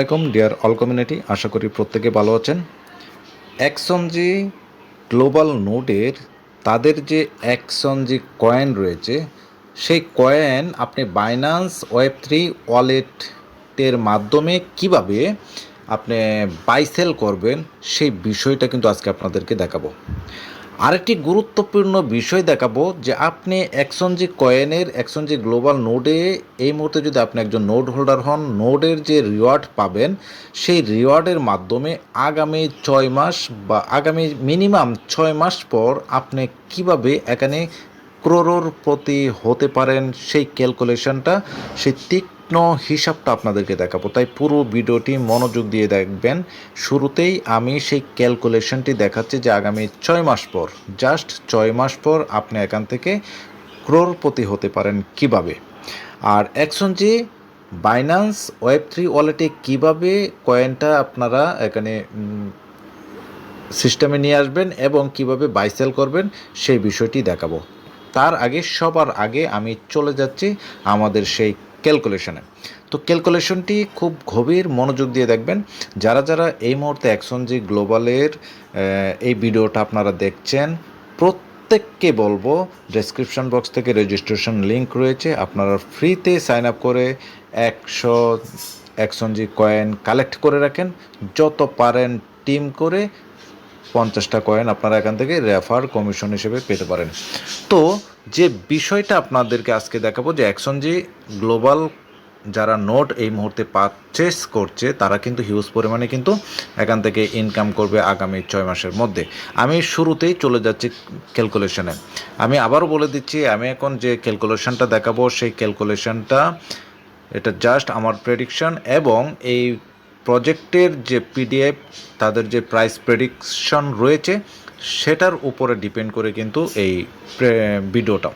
আসসালামাইকুম deer all community আশা করি প্রত্যেকে ভালো আছেন। এক্সনজি গ্লোবাল নোডের তাদের যে এক্সনজি কয়েন রয়েছে, সেই কয়েন আপনি বাইন্যান্স ওয়েব থ্রি ওয়ালেটের মাধ্যমে কীভাবে আপনি বাইসেল করবেন, সেই বিষয়টা কিন্তু আজকে আপনাদেরকে দেখাবো। আরেকটি গুরুত্বপূর্ণ বিষয় দেখাবো যে আপনি এক্সনজি কয়েনের এক্সনজি গ্লোবাল নোডে, এই মুহূর্তে যদি আপনি একজন নোড হোল্ডার হন, নোডের যে রিওয়ার্ড পাবেন, সেই রিওয়ার্ডের মাধ্যমে আগামী ছয় মাস বা আগামী মিনিমাম ছয় মাস পর আপনি কীভাবে এখানে ক্রোরোর প্রতি হতে পারেন, সেই ক্যালকুলেশনটা, সেই তীক্ষ্ণ হিসাবটা আপনাদেরকে দেখাবো। তাই পুরো ভিডিওটি মনোযোগ দিয়ে দেখবেন। শুরুতেই আমি সেই ক্যালকুলেশনটি দেখাচ্ছি যে আগামী ছয় মাস পর, জাস্ট ছয় মাস পর আপনি এখান থেকে ক্রোরপতি হতে পারেন কীভাবে? আর এক্সনজি বাইন্যান্স ওয়েব থ্রি ওয়ালেটে কীভাবে কয়েনটা আপনারা এখানে সিস্টেমে নিয়ে আসবেন এবং কীভাবে বাইসেল করবেন, সেই বিষয়টি দেখাবো। তার আগে, সবার আগে আমি চলে যাচ্ছি আমাদের সেই ক্যালকুলেশনে। তো ক্যালকুলেশনটি খুব গভীর মনোযোগ দিয়ে দেখবেন। যারা যারা এই মুহূর্তে অ্যাকশনজি গ্লোবালের এই ভিডিওটা আপনারা দেখছেন, প্রত্যেককে বলব ডেসক্রিপশন বক্স থেকে রেজিস্ট্রেশন লিংক রয়েছে। আপনারা ফ্রিতে সাইন আপ করে একশো অ্যাকশনজি কয়েন কালেক্ট করে রাখেন। যত পারেন টিম করে পঞ্চাশটা কয়েন আপনারা এখান থেকে রেফার কমিশন হিসেবে পেতে পারেন। তো যে বিষয়টা আপনাদেরকে আজকে দেখাবো যে অ্যাকশন যে গ্লোবাল যারা নোট এই মুহূর্তে পারচেস করছে, তারা কিন্তু হিউজ পরিমাণে কিন্তু এখান থেকে ইনকাম করবে আগামী ছয় মাসের মধ্যে। আমি শুরুতেই চলে যাচ্ছি ক্যালকুলেশনে আমি আবারও বলে দিচ্ছি, আমি এখন যে ক্যালকুলেশনটা দেখাবো, সেই ক্যালকুলেশনটা এটা জাস্ট আমার প্রেডিকশন এবং এই প্রজেক্টের যে পিডিএফ তাদের যে প্রাইস প্রেডিকশন রয়েছে, সেটার উপরে ডিপেন্ড করে কিন্তু এই ভিডিওটা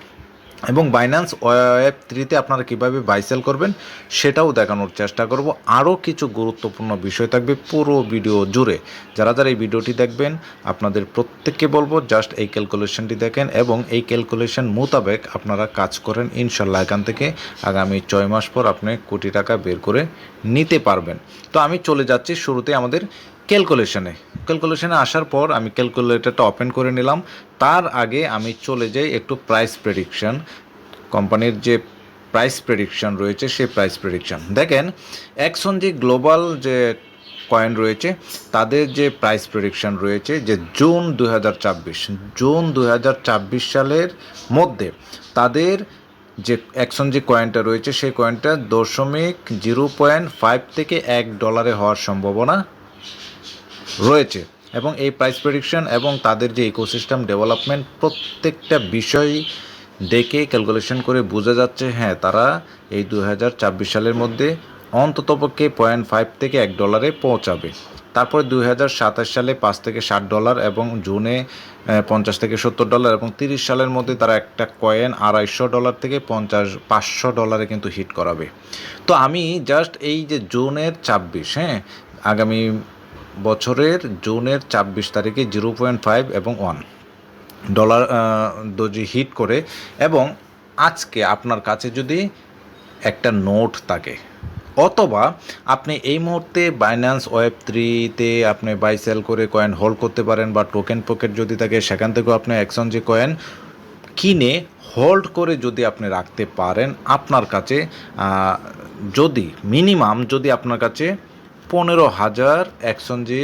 এবং বাইন্যান্স ওয়েব থ্রিতে আপনারা কীভাবে বাইসেল করবেন সেটাও দেখানোর চেষ্টা করব। আরও কিছু গুরুত্বপূর্ণ বিষয় থাকবে পুরো ভিডিও জুড়ে। যারা যারা এই ভিডিওটি দেখবেন, আপনাদের প্রত্যেককে বলব জাস্ট এই ক্যালকুলেশনটি দেখেন এবং এই ক্যালকুলেশন মোতাবেক আপনারা কাজ করেন। ইনশাল্লাহ এখান থেকে আগামী ছয় মাস পর আপনি কোটি টাকা বের করে নিতে পারবেন। তো আমি চলে যাচ্ছি শুরুতে আমাদের ক্যালকুলেশনে ক্যালকুলেশনে আসার পর আমি ক্যালকুলেটরটা ওপেন করে নিলাম। তার আগে আমি চলে যাই একটু প্রাইস প্রেডিকশন কোম্পানির যে প্রাইস প্রেডিকশন রয়েছে, সেই প্রাইস প্রেডিকশন দেখেন এক্সন যে গ্লোবাল যে কয়েন রয়েছে, তাদের যে প্রাইস প্রেডিকশন রয়েছে যে জুন দু জুন দু সালের মধ্যে তাদের যে অ্যাকশন যে কয়েনটা রয়েছে, সেই কয়েনটা দশমিক জিরো পয়েন্ট ফাইভ থেকে এক ডলারে হওয়ার সম্ভাবনা রয়েছে। এবং এই প্রাইস প্রেডিকশন এবং তাদের যে ইকোসিস্টেম ডেভেলপমেন্ট প্রত্যেকটা বিষয় দেখে ক্যালকুলেশন করে বোঝা যাচ্ছে হ্যাঁ তারা এই দু হাজার ছাব্বিশ সালের মধ্যে অন্ততপক্ষে পয়েন্ট ফাইভ থেকে এক ডলারে পৌঁছাবে। তারপরে দুই হাজার সাতাশ সালে পাঁচ থেকে ষাট ডলার এবং জুনে পঞ্চাশ থেকে সত্তর ডলার এবং তিরিশ সালের মধ্যে তারা একটা কয়েন আড়াইশো ডলার থেকে পঞ্চাশ, পাঁচশো ডলারে কিন্তু হিট করাবে। তো আমি জাস্ট এই যে জুনের ছাব্বিশ হ্যাঁ আগামী বছরের জুনের ছাব্বিশ তারিখে জিরো পয়েন্ট ফাইভ এবং ওয়ান ডলার দজি হিট করে এবং আজকে আপনার কাছে যদি একটা নোট থাকে, অথবা আপনি এই মুহূর্তে বাইন্যান্স ওয়েব থ্রিতে আপনি বাই সেল করে কয়েন হোল্ড করতে পারেন বা টোকেন পকেট যদি থাকে, সেখান থেকেও আপনি একশন যে কয়েন কিনে হোল্ড করে যদি আপনি রাখতে পারেন, আপনার কাছে যদি মিনিমাম যদি আপনার কাছে পনেরো হাজার একশন যে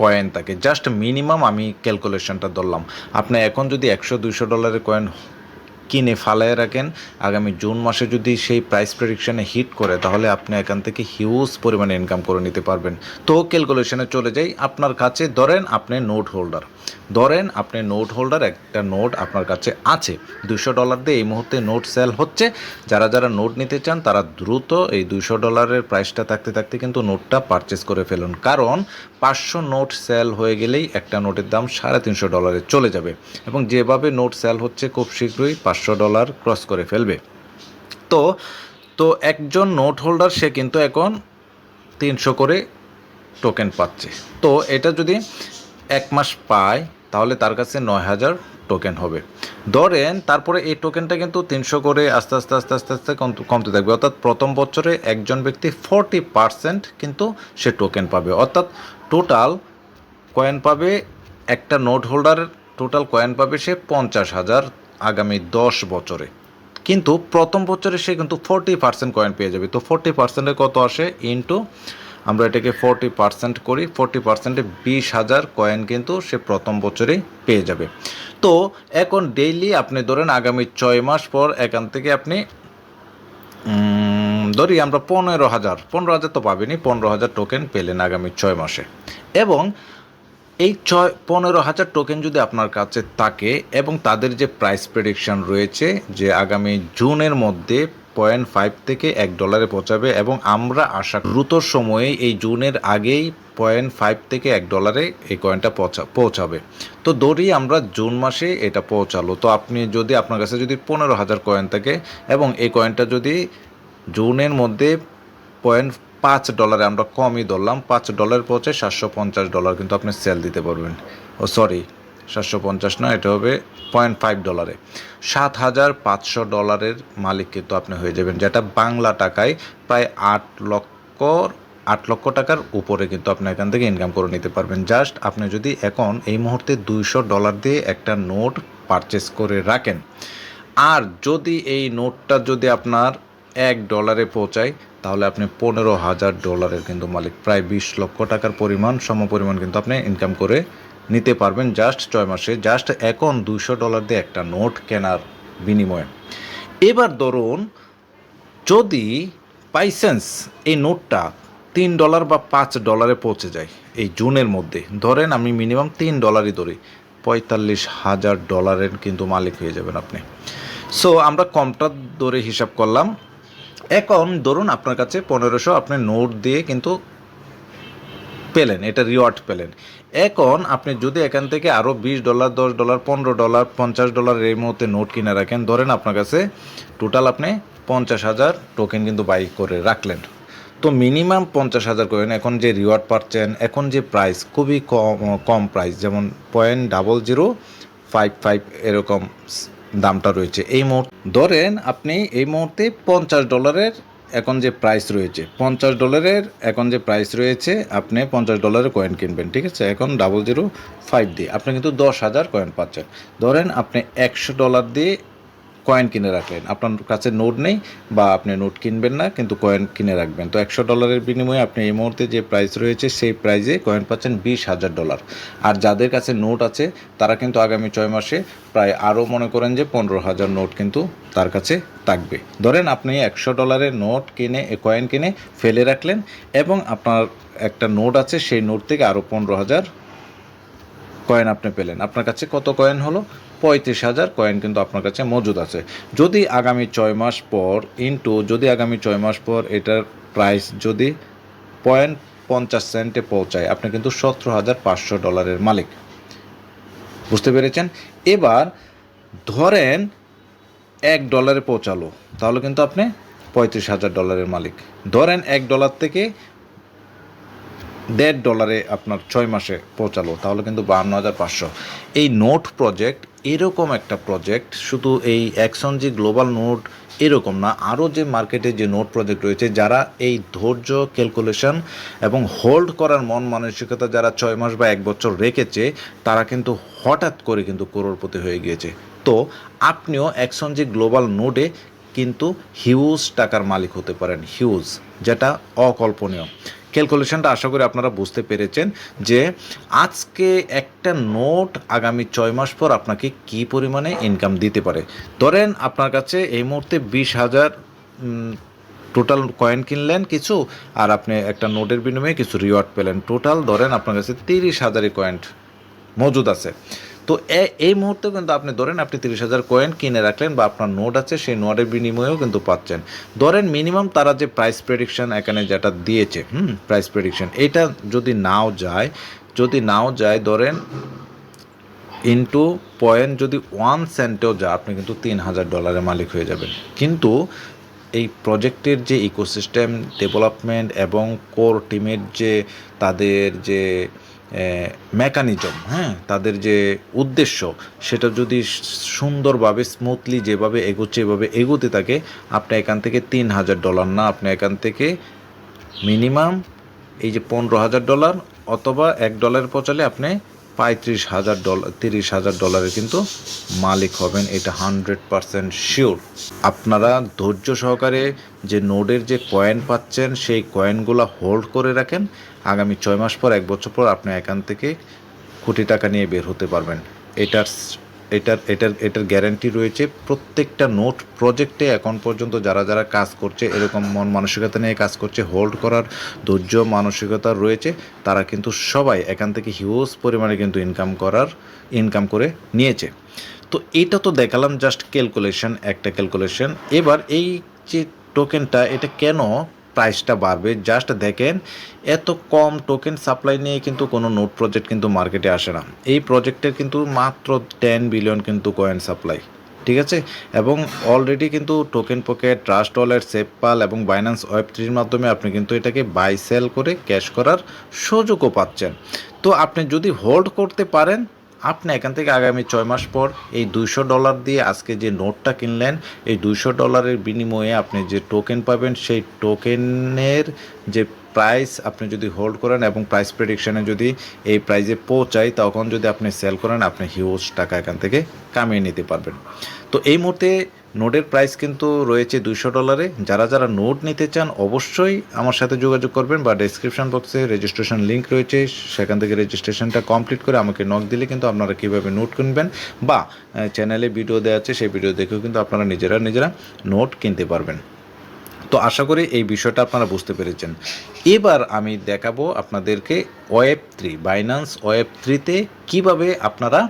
কয়েন থাকে। জাস্ট মিনিমাম আমি ক্যালকুলেশনটা ধরলাম। আপনি এখন যদি একশো দুশো ডলারের কয়েন কিনে ফালায় রাখেন, আগামী জুন মাসে যদি সেই প্রাইস প্রেডিকশানে হিট করে, তাহলে আপনি এখান থেকে হিউজ পরিমাণে ইনকাম করে নিতে পারবেন। তো ক্যালকুলেশনে চলে যাই। আপনার কাছে ধরেন আপনি নোট হোল্ডার ধরেন আপনি নোট হোল্ডার একটা নোট আপনার কাছে আছে। দুশো ডলার দিয়ে এই মুহূর্তে নোট সেল হচ্ছে। যারা যারা নোট নিতে চান, তারা দ্রুত এই দুশো ডলারের প্রাইসটা থাকতে থাকতে কিন্তু নোটটা পারচেস করে ফেলুন। কারণ পাঁচশো নোট সেল হয়ে গেলেই একটা নোটের দাম সাড়ে তিনশো ডলারে চলে যাবে। এবং যেভাবে নোট সেল হচ্ছে, খুব শীঘ্রই পাঁচশো ডলার ক্রস করে ফেলবে। তো তো একজন নোট হোল্ডার সে কিন্তু এখন তিনশো করে টোকেন পাচ্ছে। তো এটা যদি এক মাস পায়, তাহলে তার কাছে নয় হাজার টোকেন হবে। ধরেন, তারপরে এই টোকেনটা কিন্তু তিনশো করে আস্তে আস্তে আস্তে আস্তে আস্তে কমতে- থাকবে। অর্থাৎ প্রথম বছরে একজন ব্যক্তি ফোরটি পার্সেন্ট কিন্তু সে টোকেন পাবে। অর্থাৎ টোটাল কয়েন পাবে, একটা নোট হোল্ডার টোটাল কয়েন পাবে সে পঞ্চাশ হাজার আগামী দশ বছরে। কিন্তু প্রথম বছরে সে কিন্তু ফোরটি পার্সেন্ট কয়েন পেয়ে যাবে। তো ফোরটি পার্সেন্টে কত আসে? ইন্টু আমরা এটাকে ফোরটি পার্সেন্ট করি ফোরটি পার্সেন্টে বিশ হাজার কয়েন কিন্তু সে প্রথম বছরেই পেয়ে যাবে। তো এখন ডেইলি আপনি ধরেন আগামী ছয় মাস পর এখান থেকে আপনি ধরি আমরা পনেরো হাজার পনেরো হাজার তো পাবেনি, পনেরো হাজার টোকেন পেলেন আগামী ছয় মাসে। এবং এই ছয়, পনেরো হাজার টোকেন যদি আপনার কাছে থাকে এবং তাদের যে প্রাইস প্রেডিকশন রয়েছে যে আগামী জুনের মধ্যে পয়েন্ট ফাইভ থেকে এক ডলারে পৌঁছাবে এবং আমরা আশা দ্রুত সময়ে এই জুনের আগেই পয়েন্ট ফাইভ থেকে এক ডলারে এই কয়েনটা পৌঁছা, পৌঁছাবে। তো দড়ি আমরা জুন মাসে এটা পৌঁছালো। তো আপনি যদি, আপনার কাছে যদি পনেরো হাজার কয়েন থাকে এবং এই কয়েনটা যদি জুনের মধ্যে পয়েন্ট পাঁচ ডলারে আমরা কমই ধরলাম, পাঁচ ডলার পৌঁছে সাতশো পঞ্চাশ ডলার কিন্তু আপনি সেল দিতে পারবেন। ও সরি সাতশো পঞ্চাশ নয়, এটা হবে পয়েন্ট ফাইভ ডলারে। সাত হাজার পাঁচশো ডলারের মালিক কিন্তু আপনি হয়ে যাবেন, যেটা বাংলা টাকায় প্রায় আট লক্ষ আট লক্ষ টাকার উপরে কিন্তু আপনি এখান থেকে ইনকাম করে নিতে পারবেন। জাস্ট আপনি যদি এখন এই মুহূর্তে দুইশো ডলার দিয়ে একটা নোট পারচেস করে রাখেন, আর যদি এই নোটটা যদি আপনার এক ডলারে পৌঁছায়, তাহলে আপনি পনেরো হাজার ডলারের কিন্তু মালিক, প্রায় বিশ লক্ষ টাকার পরিমাণ, সমপরিমাণ কিন্তু আপনি ইনকাম করে নিতে পারবেন জাস্ট ছয় মাসে জাস্ট এখন দুশো ডলার দিয়ে একটা নোট কেনার বিনিময়ে। এবার ধরুন, যদি বাইসেন্স এই নোটটা তিন ডলার বা পাঁচ ডলারে পৌঁছে যায়, এই জুনের মধ্যে, ধরেন আমি মিনিমাম তিন ডলারই ধরি, পঁয়তাল্লিশ হাজার ডলারের কিন্তু মালিক হয়ে যাবেন আপনি। সো আমরা কমটা ধরে হিসাব করলাম। এখন ধরুন আপনার কাছে পনেরোশো আপনি নোট দিয়ে কিন্তু পেলেন, এটা রিওয়ার্ড পেলেন। এখন আপনি যদি এখান থেকে আরও বিশ ডলার, দশ ডলার, পনেরো ডলার, পঞ্চাশ ডলার এই মুহূর্তে নোট কিনে রাখেন, ধরেন আপনার কাছে টোটাল আপনি পঞ্চাশ হাজার টোকেন কিন্তু বাই করে রাখলেন। তো মিনিমাম পঞ্চাশ হাজার কয়েন এখন যে রিওয়ার্ড পাচ্ছেন, এখন যে প্রাইস খুবই কম কম প্রাইস যেমন point double zero five five এরকম দামটা রয়েছে। এই মুহূর্তে ধরেন আপনি এই মুহূর্তে পঞ্চাশ ডলারের এখন যে প্রাইস রয়েছে, পঞ্চাশ ডলারের এখন যে প্রাইস রয়েছে, আপনি পঞ্চাশ ডলারের কয়েন কিনবেন, ঠিক আছে? এখন ডাবল জিরো ফাইভ দিয়ে, আপনি কিন্তু দশ হাজার কয়েন পাচ্ছেন। ধরেন আপনি একশো ডলার দিয়ে কয়েন কিনে রাখলেন। আপনার কাছে নোট নেই বা আপনি নোট কিনবেন না, কিন্তু কয়েন কিনে রাখবেন। তো একশো ডলারের বিনিময়ে আপনি এই মুহূর্তে যে প্রাইস রয়েছে, সেই প্রাইজে কয়েন পাচ্ছেন বিশ হাজার ডলার আর যাদের কাছে নোট আছে, তারা কিন্তু আগামী ছয় মাসে প্রায় আরও মনে করেন যে পনেরো হাজার নোট কিন্তু তার কাছে থাকবে। ধরেন আপনি একশো ডলারের নোট কিনে কয়েন কিনে ফেলে রাখলেন এবং আপনার একটা নোট আছে, সেই নোট থেকে আরও পনেরো হাজার কয়েন আপনি পেলেন। আপনার কাছে কত কয়েন হলো? পঁয়ত্রিশ হাজার কয়েন কিন্তু আপনার কাছে মজুদ আছে। যদি আগামী ছয় মাস পর ইন্টু যদি আগামী ছয় মাস পর এটার প্রাইস যদি পয়েন্ট পঞ্চাশ সেন্টে পৌঁছায়, আপনি কিন্তু সতেরো হাজার পাঁচশো ডলারের মালিক। বুঝতে পেরেছেন? এবার ধরেন এক ডলারে পৌঁছালো, তাহলে কিন্তু আপনি পঁয়ত্রিশ হাজার ডলারের মালিক। ধরেন এক ডলার থেকে দেড় ডলারে আপনার ছয় মাসে পৌঁছালো, তাহলে কিন্তু বাহান্ন হাজার পাঁচশো। এই নোট প্রজেক্ট এরকম একটা প্রজেক্ট শুধু এই অ্যাকশনজি গ্লোবাল নোট এরকম না, আরও যে মার্কেটে যে নোট প্রজেক্ট রয়েছে, যারা এই ধৈর্য ক্যালকুলেশন এবং হোল্ড করার মন মানসিকতা যারা ছয় মাস বা এক বছর রেখেছে, তারা কিন্তু হঠাৎ করে কিন্তু করোড়পতি হয়ে গিয়েছে। তো আপনিও অ্যাকশনজি গ্লোবাল নোটে কিন্তু হিউজ টাকার মালিক হতে পারেন হিউজ যেটা অকল্পনীয়। ক্যালকুলেশনটা আশা করি আপনারা বুঝতে পেরেছেন যে আজকে একটা নোট আগামী ছয় মাস পর আপনাকে কি পরিমাণে ইনকাম দিতে পারে। ধরেন আপনার কাছে এই মুহূর্তে বিশ হাজার টোটাল কয়েন কিনলেন কিছু, আর আপনি একটা নোটের বিনিময়ে কিছু রিওয়ার্ড পেলেন। টোটাল ধরেন আপনার কাছে তিরিশ হাজারই কয়েন মজুদ আছে। তো এই মুহূর্তে কিন্তু আপনি ধরেন, আপনি তিরিশ হাজার কয়েন কিনে রাখলেন বা আপনার নোট আছে, সেই নোটের বিনিময়েও কিন্তু পাচ্ছেন। ধরেন মিনিমাম তারা যে প্রাইস প্রেডিকশন এখানে যেটা দিয়েছে, হুম প্রাইস প্রেডিকশন এটা যদি নাও যায়, যদি নাও যায়, ধরেন ইন্টু পয়েন্ট যদি ওয়ান সেন্টেও যায়, আপনি কিন্তু তিন হাজার ডলারের মালিক হয়ে যাবেন। কিন্তু এই প্রজেক্টের যে ইকোসিস্টেম ডেভেলপমেন্ট এবং কোর টিমের যে তাদের যে মেকানিজম হ্যাঁ তাদের যে উদ্দেশ্য, সেটা যদি সুন্দরভাবে স্মুথলি যেভাবে এগোচ্ছে, এভাবে এগোতে থাকে, আপনি এখান থেকে তিন হাজার ডলার না, আপনি এখান থেকে মিনিমাম এই যে পনেরো হাজার ডলার অথবা এক ডলারের পচালে আপনি পঁয়ত্রিশ হাজার ডলার তিরিশ হাজার ডলারের কিন্তু মালিক হবেন, এটা হান্ড্রেড পারসেন্ট শিওর আপনারা ধৈর্য সহকারে যে নোডের যে কয়েন পাচ্ছেন, সেই কয়েনগুলো হোল্ড করে রাখেন আগামী ছয় মাস পর, এক বছর পর আপনি এখান থেকে কোটি টাকা নিয়ে বের হতে পারবেন। এটার এটার এটার এটার গ্যারান্টি রয়েছে প্রত্যেকটা নোট প্রজেক্টে এখন পর্যন্ত যারা যারা কাজ করছে, এরকম মন মানসিকতা নিয়ে কাজ করছে হোল্ড করার ধৈর্য, মানসিকতা রয়েছে, তারা কিন্তু সবাই এখান থেকে হিউজ পরিমাণে কিন্তু ইনকাম করার ইনকাম করে নিয়েছে। তো এটা তো দেখালাম জাস্ট ক্যালকুলেশন একটা ক্যালকুলেশন এবার এই যে টোকেনটা এটা কেন প্রাইসটা বাড়বে। জাস্ট দেখেন, এত কম টোকেন সাপ্লাই নিয়ে কিন্তু কোনো নোট প্রজেক্ট কিন্তু মার্কেটে আসে না। এই প্রজেক্টের কিন্তু মাত্র টেন বিলিয়ন কিন্তু কয়েন সাপ্লাই ঠিক আছে? এবং অলরেডি কিন্তু token pocket trust wallet SafePal এবং বাইন্যান্স ওয়েব থ্রির মাধ্যমে আপনি কিন্তু এটাকে বাই সেল করে ক্যাশ করার সুযোগও পাচ্ছেন। তো আপনি যদি হোল্ড করতে পারেন আপনি এখান থেকে আগামী ছয় মাস পর এই দুইশো ডলার দিয়ে আজকে যে নোটটা কিনলেন, এই দুইশো ডলারের বিনিময়ে আপনি যে টোকেন পাবেন, সেই টোকেনের যে প্রাইস আপনি যদি হোল্ড করেন এবং প্রাইস প্রেডিকশানে যদি এই প্রাইজে পৌঁছায়, তখন যদি আপনি সেল করেন, আপনি হিউজ টাকা এখান থেকে কামিয়ে নিতে পারবেন। তো এই মুহূর্তে নোটের প্রাইস কিন্তু রয়েছে দুইশো ডলারে যারা যারা নোট নিতে চান, অবশ্যই আমার সাথে যোগাযোগ করবেন বা ডেসক্রিপশন বক্সে রেজিস্ট্রেশন লিঙ্ক রয়েছে। সেখান থেকে রেজিস্ট্রেশনটা কমপ্লিট করে আমাকে নক দিলে কিন্তু আপনারা কীভাবে নোট কিনবেন বা চ্যানেলে ভিডিও দেওয়া আছে, সেই ভিডিও দেখেও কিন্তু আপনারা নিজেরা নিজেরা নোট কিনতে পারবেন। তো আশা করি এই বিষয়টা আপনারা বুঝতে পেরেছেন। এবার আমি দেখাবো আপনাদেরকে ওয়েব থ্রি বাইন্যান্স ওয়েব থ্রিতে কীভাবে আপনারা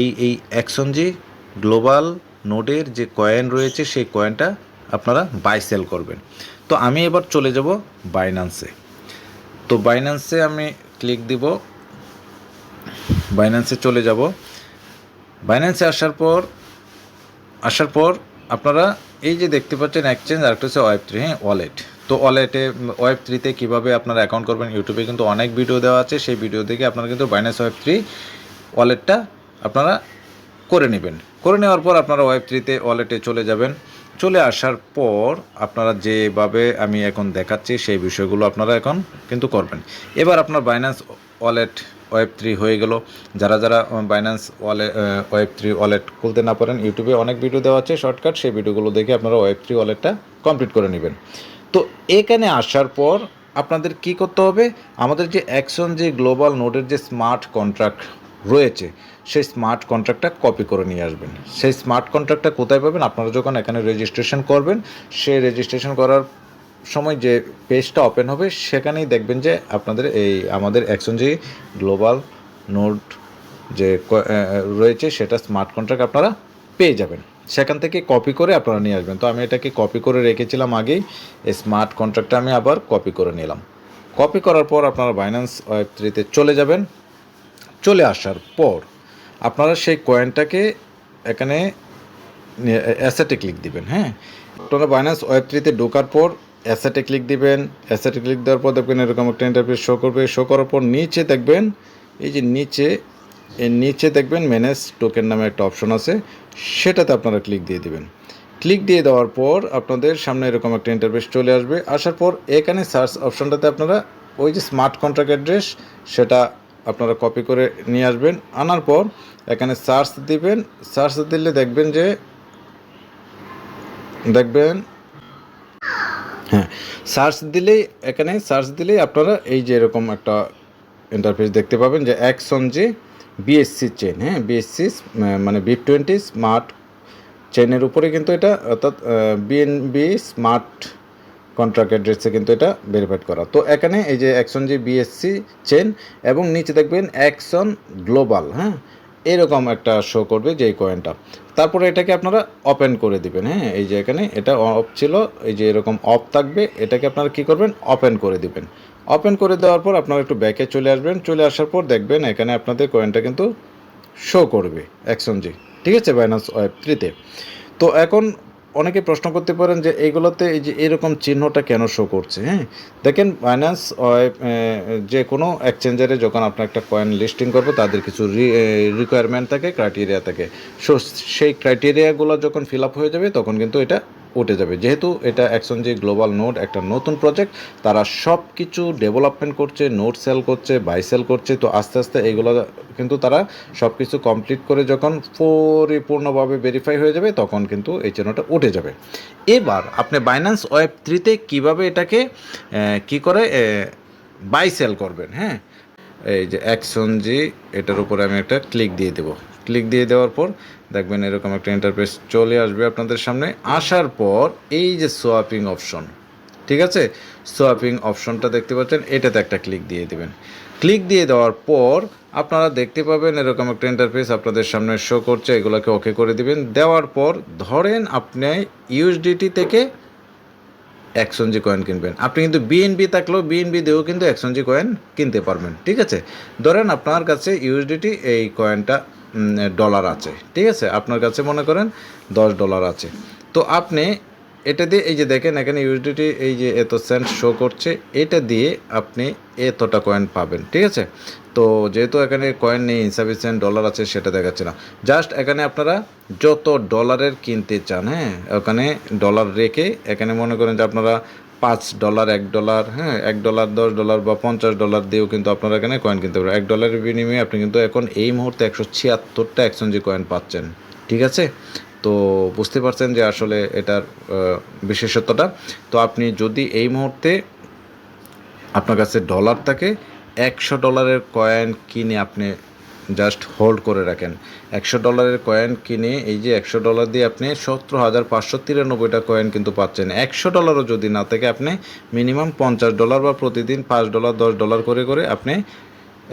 এই এই অ্যাকশনজি গ্লোবাল নোডের যে কয়েন রয়েছে, সেই কয়েনটা আপনারা বাই সেল করবেন। তো আমি এবার চলে যাব বাইন্যান্সে তো বাইন্যান্সে আমি ক্লিক দিব। বাইন্যান্সে চলে যাব। বাইন্যান্সে আসার পর আসার পর আপনারা এই যে দেখতে পাচ্ছেন এক্সচেঞ্জ আর একটা হচ্ছে ওয়েব থ্রি হ্যাঁ ওয়ালেট তো ওয়ালেটে ওয়েব থ্রিতে কীভাবে আপনারা অ্যাকাউন্ট করবেন? ইউটিউবে কিন্তু অনেক ভিডিও দেওয়া আছে। সেই ভিডিও দেখে আপনারা কিন্তু বাইন্যান্স ওয়েব থ্রি ওয়ালেটটা আপনারা করে নেবেন। করে নেওয়ার পর আপনারা ওয়েব থ্রিতে ওয়ালেটে চলে যাবেন। চলে আসার পর আপনারা যেভাবে আমি এখন দেখাচ্ছি, সেই বিষয়গুলো আপনারা এখন কিন্তু করবেন। এবার আপনার বাইন্যান্স ওয়ালেট ওয়েব থ্রি হয়ে গেল। যারা যারা Binance wallet web three wallet খুলতে না পারেন, ইউটিউবে অনেক ভিডিও দেওয়া আছে শর্টকাট সেই ভিডিওগুলো দেখে আপনারা ওয়েব থ্রি ওয়ালেটটা কমপ্লিট করে নেবেন। তো এখানে আসার পর আপনাদের কি করতে হবে? আমাদের যে অ্যাকশন যে গ্লোবাল নোডের যে স্মার্ট কন্ট্রাক্ট রয়েছে, সেই স্মার্ট কন্ট্রাক্টটা কপি করে নিয়ে আসবেন। সেই স্মার্ট কন্ট্রাক্টটা কোথায় পাবেন? আপনারা যখন এখানে রেজিস্ট্রেশন করবেন, সেই রেজিস্ট্রেশন করার সময় যে পেজটা ওপেন হবে, সেখানেই দেখবেন যে আপনাদের এই আমাদের অ্যাকশন যে গ্লোবাল নোট যে রয়েছে, সেটা স্মার্ট কন্ট্রাক্ট আপনারা পেয়ে যাবেন। সেখান থেকে কপি করে আপনারা নিয়ে আসবেন। তো আমি এটাকে কপি করে রেখেছিলাম আগেই, এই স্মার্ট কন্ট্রাক্টটা আমি আবার কপি করে নিলাম। কপি করার পর আপনারা বাইন্যান্স ওয়েব থ্রিতে চলে যাবেন। চলে আসার পর আপনারা সেই কয়েনটাকে এখানে অ্যাসেটে ক্লিক দিবেন হ্যাঁ? আপনারা বাইন্যান্স ওয়েব থ্রিতে ঢোকার পর অ্যাসেটে ক্লিক দিবেন অ্যাসেটে ক্লিক দেওয়ার পর দেখবেন এরকম একটা ইন্টারফেস শো করবে। শো করার পর নিচে দেখবেন, এই যে নিচে এর নিচে দেখবেন ম্যানেজ টোকেন নামে একটা অপশন আছে, সেটাতে আপনারা ক্লিক দিয়ে দিবেন। ক্লিক দিয়ে দেওয়ার পর আপনাদের সামনে এরকম একটা ইন্টারফেস চলে আসবে। আসার পর এখানে সার্চ অপশনটাতে আপনারা ওই যে স্মার্ট কন্ট্রাক্ট অ্যাড্রেস সেটা আপনারা কপি করে নিয়ে আসবেন। আনার পর এখানে সার্চ দিবেন। সার্চ দিলে দেখবেন যে, দেখবেন হ্যাঁ সার্চ দিলেই এখানে সার্চ দিলেই আপনারা এই যে এরকম একটা ইন্টারফেস দেখতে পাবেন যে অ্যাকশন যে বিএসসি চেন হ্যাঁ বিএসসি মানে বি টোয়েন্টি স্মার্ট চেনের উপরে কিন্তু এটা, অর্থাৎ বিএনবি স্মার্ট কন্ট্রাক্ট অ্যাড্রেসে কিন্তু এটা ভেরিফাইড করা। তো এখানে এই যে অ্যাকশন যে বিএসসি চেন এবং নিচে দেখবেন অ্যাকশন গ্লোবাল হ্যাঁ এরকম একটা শো করবে যে কয়েনটা তারপরে এটাকে আপনারা ওপেন করে দিবেন হ্যাঁ? এই যে এখানে এটা অফ ছিল, এই যে এরকম অফ থাকবে, এটাকে আপনারা কি করবেন? ওপেন করে দিবেন। ওপেন করে দেওয়ার পর আপনারা একটু ব্যাকে চলে আসবেন, চলে আসার পর দেখবেন এখানে আপনাদের কয়েনটা কিন্তু শো করবে অ্যাকশন ঠিক আছে? বাইনান্স ওয়েব থ্রিতে তো এখন অনেকে প্রশ্ন করতে পারেন যে এইগুলোতে এই যে এরকম চিহ্নটা কেন শো করছে হ্যাঁ? দেখেন বাইন্যান্স যে কোনো এক্সচেঞ্জারে যখন আপনার একটা কয়েন লিস্টিং করব, তাদের কিছু রিকোয়ারমেন্ট থাকে ক্রাইটেরিয়া থাকে। সো সেই ক্রাইটেরিয়াগুলো যখন ফিল আপ হয়ে যাবে, তখন কিন্তু এটা উঠে যাবে। যেহেতু এটা যে গ্লোবাল নোট একটা নতুন প্রজেক্ট তারা সব কিছু ডেভেলপমেন্ট করছে নোট সেল করছে বাই সেল করছে, তো আস্তে আস্তে এগুলো কিন্তু তারা সব কিছু কমপ্লিট করে যখন পরিপূর্ণভাবে ভেরিফাই হয়ে যাবে, তখন কিন্তু এই চিহ্নটা উঠে যাবে। এবার আপনি বাইন্যান্স ওয়েব থ্রিতে কীভাবে এটাকে কি করে বাই সেল করবেন হ্যাঁ? এই যে অ্যাকশন জি এটার উপরে আমি একটা ক্লিক দিয়ে দেবো। ক্লিক দিয়ে দেওয়ার পর দেখবেন এরকম একটা ইন্টারফেস চলে আসবে আপনাদের সামনে। আসার পর এই যে সোয়াপিং অপশন ঠিক আছে? সোয়াপিং অপশনটা দেখতে পাচ্ছেন, এটাতে একটা ক্লিক দিয়ে দেবেন। ক্লিক দিয়ে দেওয়ার পর আপনারা দেখতে পাবেন এরকম একটা ইন্টারফেস আপনাদের সামনে শো করছে, এগুলোকে ওকে করে দিবেন। দেওয়ার পর ধরেন আপনি ইউএসডিটি থেকে একশনজি কয়েন কিনবেন। আপনি কিন্তু বিএনবি থাকলেও বিএনবি দিয়েও কিন্তু এক্সঞ্জি কয়েন কিনতে পারবেন, ঠিক আছে? ধরেন আপনার কাছে ইউএসডিটি এই কয়েনটা ডলার আছে, ঠিক আছে? আপনার কাছে মনে করেন দশ ডলার আছে। তো আপনি এটা দিয়ে এই যে দেখেন, এখানে ইউএসডিটি এই যে এত সেন্ট শো করছে, এটা দিয়ে আপনি এতটা কয়েন পাবেন, ঠিক আছে? তো যেহেতু এখানে কয়েন নেই ইনসাফিসিয়েন্ট ডলার আছে, সেটা দেখাচ্ছে না। জাস্ট এখানে আপনারা যত ডলারের কিনতে চান হ্যাঁ ওখানে ডলার রেখে, এখানে মনে করেন যে আপনারা পাঁচ ডলার এক ডলার হ্যাঁ এক ডলার দশ ডলার বা পঞ্চাশ ডলার দিয়েও কিন্তু আপনারা এখানে কয়েন কিনতে পারেন এক ডলারের বিনিময়ে আপনি কিন্তু এখন এই মুহূর্তে একশো ছিয়াত্তরটা একশনজি কয়েন পাচ্ছেন, ঠিক আছে? তো বুঝতে পারছেন যে আসলে এটার বিশেষত্বটা। তো আপনি যদি এই মুহূর্তে আপনার কাছে ডলার থাকে, একশো ডলারের কয়েন কিনে আপনি জাস্ট হোল্ড করে রাখেন। একশো ডলারের কয়েন কিনে এই যে একশো ডলার দিয়ে আপনি সতেরো হাজার পাঁচশো তিরানব্বইটা কয়েন কিন্তু পাচ্ছেন। একশো ডলারও যদি না থাকে, আপনি মিনিমাম পঞ্চাশ ডলার বা প্রতিদিন পাঁচ ডলার দশ ডলার করে করে আপনি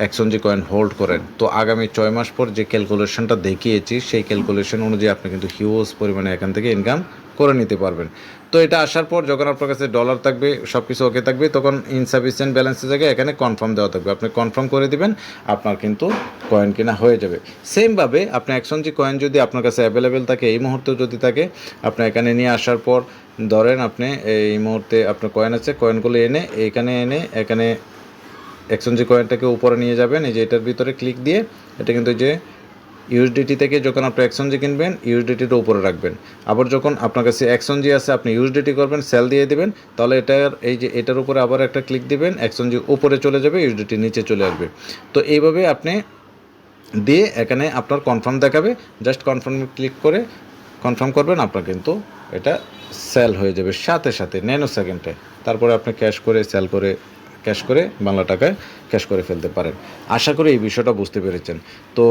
একশনজি কয়েন হোল্ড করেন, তো আগামী ছয় মাস পর যে ক্যালকুলেশনটা দেখিয়েছি, সেই ক্যালকুলেশন অনুযায়ী আপনি কিন্তু হিউজ পরিমাণে এখান থেকে ইনকাম করে নিতে পারবেন। তো এটা আসার পর যখন আপনার কাছে ডলার থাকবে সব কিছু ওকে থাকবে, তখন ইনসাফিসিয়েন্ট ব্যালেন্সের জায়গায় এখানে কনফার্ম দেওয়া থাকবে। আপনি কনফার্ম করে দিবেন, আপনার কিন্তু কয়েন কেনা হয়ে যাবে। সেমভাবে আপনি একশনজি কয়েন যদি আপনার কাছে অ্যাভেলেবেল থাকে, এই মুহূর্তেও যদি থাকে, আপনি এখানে নিয়ে আসার পর ধরেন আপনি এই মুহূর্তে আপনার কয়েন আছে কয়েনগুলো এনে, এখানে এনে, এখানে এক্সচেঞ্জ কয়েনটাকে উপরে নিয়ে যাবেন, এই যে এটার ভিতরে ক্লিক দিয়ে, এটা কিন্তু যে ইউএসডিটি থেকে যখন আপনি এক্সচেঞ্জে কিনবেন ইউএসডিটিটা উপরে রাখবেন। আবার যখন আপনার কাছে এক্সচেঞ্জে আছে, আপনি ইউএসডিটি করবেন সেল দিয়ে দিবেন, তাহলে এটার, এই যে এটার উপরে আবার একটা ক্লিক দিবেন, এক্সচেঞ্জে উপরে চলে যাবে ইউএসডিটি নিচে চলে আসবে। তো এইভাবে আপনি দিয়ে এখানে আপনার কনফার্ম দেখাবে জাস্ট কনফার্মে ক্লিক করে কনফার্ম করবেন, আপনার কিন্তু এটা সেল হয়ে যাবে সাথে সাথে ন্যানো সেকেন্ডে তারপরে আপনি ক্যাশ করে সেল করে ক্যাশ করে, বাংলা টাকায় ক্যাশ করে ফেলতে পারেন। আশা করি এই বিষয়টা বুঝতে পেরেছেন। তো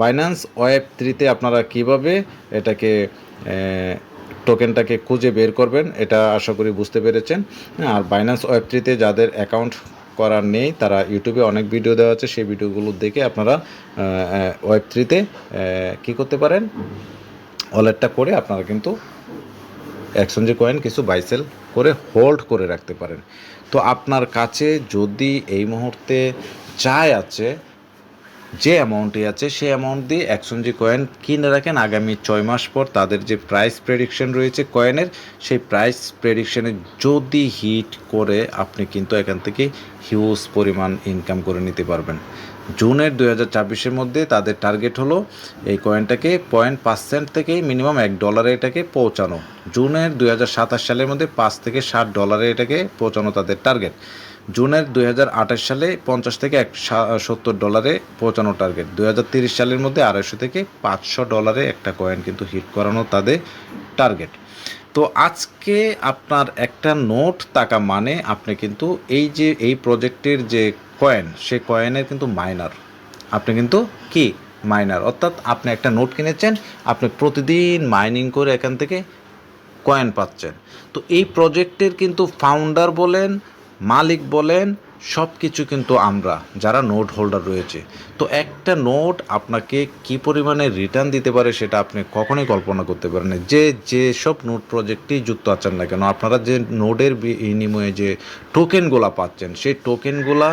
বাইন্যান্স ওয়েব থ্রিতে আপনারা কীভাবে এটাকে টোকেনটাকে খুঁজে বের করবেন, এটা আশা করি বুঝতে পেরেছেন। আর বাইন্যান্স ওয়েব থ্রিতে যাদের অ্যাকাউন্ট করার নেই, তারা ইউটিউবে অনেক ভিডিও দেওয়া আছে, সেই ভিডিওগুলো দেখে আপনারা ওয়েব থ্রিতে কী করতে পারেন? ওয়ালেটটা করে আপনারা কিন্তু একসঙ্গে কয়েন কিছু বাইসেল করে হোল্ড করে রাখতে পারেন। তো আপনার কাছে যদি এই মুহূর্তে চায় আছে, যে অ্যামাউন্টই আছে সেই অ্যামাউন্ট দিয়ে একসঙ্গে কয়েন কিনে রাখেন, আগামী ছয় মাস পর তাদের যে প্রাইস প্রেডিকশন রয়েছে কয়েনের সেই প্রাইস প্রেডিকশনে যদি হিট করে, আপনি কিন্তু এখান থেকে হিউজ পরিমাণ ইনকাম করে নিতে পারবেন। জুনের দুই হাজার ছাব্বিশের মধ্যে তাদের টার্গেট হলো এই কয়েনটাকে পয়েন্ট পার্সেন্ট থেকে মিনিমাম এক ডলারে এটাকে পৌঁছানো। জুনের দুই হাজার সাতাশ সালের মধ্যে পাঁচ থেকে ষাট ডলারে এটাকে পৌঁছানো তাদের টার্গেট জুনের দুই হাজার আঠাশ সালে পঞ্চাশ থেকে এক সত্তর ডলারে পৌঁছানো টার্গেট দুই সালের মধ্যে আড়াইশো থেকে পাঁচশো ডলারে একটা কয়েন কিন্তু হিট করানো তাদের টার্গেট তো আজকে আপনার একটা নোট টাকা মানে আপনি কিন্তু এই যে, এই প্রজেক্টের যে কয়েন সেই কয়েনের কিন্তু মাইনার আপনি কিন্তু কি? মাইনার অর্থাৎ আপনি একটা নোট কিনেছেন, আপনি প্রতিদিন মাইনিং করে এখান থেকে কয়েন পাচ্ছেন। তো এই প্রজেক্টের কিন্তু ফাউন্ডার বলেন, মালিক বলেন সব কিছু কিন্তু আমরা, যারা নোট হোল্ডার রয়েছে। তো একটা নোট আপনাকে কি পরিমাণে রিটার্ন দিতে পারে সেটা আপনি কখনোই কল্পনা করতে পারেন না। যে যেসব নোট প্রজেক্টেই যুক্ত আছেন না কেন, আপনারা যে নোটের বিনিময়ে যে টোকেনগুলা পাচ্ছেন, সেই টোকেনগুলা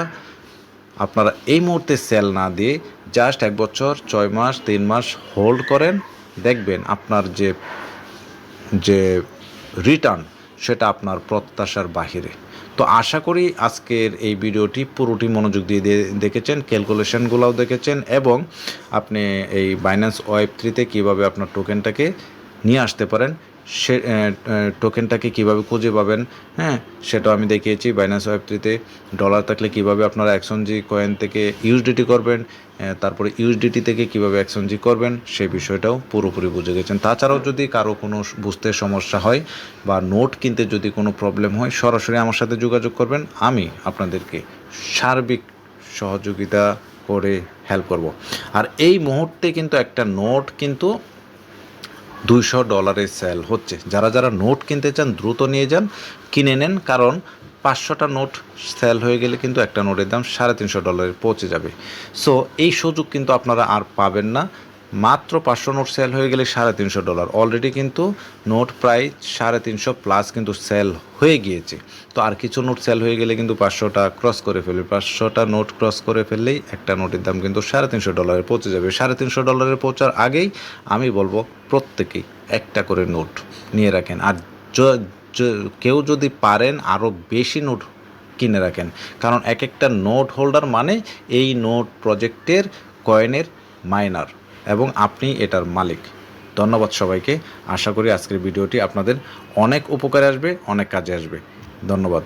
আপনারা এই মুহূর্তে সেল না দিয়ে জাস্ট এক বছর, ছয় মাস, তিন মাস হোল্ড করেন। দেখবেন আপনার যে যে রিটার্ন সেটা আপনার প্রত্যাশার বাহিরে। তো আশা করি আজকের এই ভিডিওটি পুরোটি মনোযোগ দিয়ে দেখেছেন ক্যালকুলেশনগুলোও দেখেছেন এবং আপনি এই বাইন্যান্স ওয়েব থ্রিতে কীভাবে আপনার টোকেনটাকে নিয়ে আসতে পারেন সে টোকেনটাকে কীভাবে খুঁজে পাবেন হ্যাঁ সেটাও আমি দেখিয়েছি বাইন্যান্স ওয়েব থ্রিতে ডলার থাকলে কীভাবে আপনারা জি কয়েন থেকে ইউএসডিটি করবেন তারপরে ইউএসডিটি থেকে কীভাবে জি করবেন সেই বিষয়টাও পুরোপুরি বুঝে গেছেন। তাছাড়াও যদি কারও কোনো বুঝতে সমস্যা হয় বা নোট কিনতে যদি কোনো প্রবলেম হয়, সরাসরি আমার সাথে যোগাযোগ করবেন, আমি আপনাদেরকে সার্বিক সহযোগিতা করে হেল্প করব। আর এই মুহূর্তে কিন্তু একটা নোট কিন্তু দুইশো ডলারের সেল হচ্ছে। যারা যারা নোট কিনতে চান, দ্রুত নিয়ে যান, কিনে নেন, কারণ পাঁচশোটা নোট সেল হয়ে গেলে কিন্তু একটা নোটের দাম সাড়ে তিনশো ডলারে পৌঁছে যাবে। সো এই সুযোগ কিন্তু আপনারা আর পাবেন না। মাত্র পাঁচশো নোট সেল হয়ে গেলে সাড়ে তিনশো ডলার অলরেডি কিন্তু নোট প্রায় সাড়ে তিনশো প্লাস কিন্তু সেল হয়ে গিয়েছে। তো আর কিছু নোট সেল হয়ে গেলে কিন্তু পাঁচশোটা ক্রস করে ফেলবে। পাঁচশোটা নোট ক্রস করে ফেললেই একটা নোটের দাম কিন্তু সাড়ে তিনশো ডলারে পৌঁছে যাবে। সাড়ে তিনশো ডলারে পৌঁছার আগেই আমি বলব প্রত্যেকেই একটা করে নোট নিয়ে রাখেন। আর কেউ যদি পারেন আরও বেশি নোট কিনে রাখেন। কারণ এক একটা নোট হোল্ডার মানে এই নোট প্রজেক্টের কয়েনের মাইনার এবং আপনি এটার মালিক। ধন্যবাদ সবাইকে। আশা করি আজকের ভিডিওটি আপনাদের অনেক উপকারে আসবে, অনেক কাজে আসবে। ধন্যবাদ।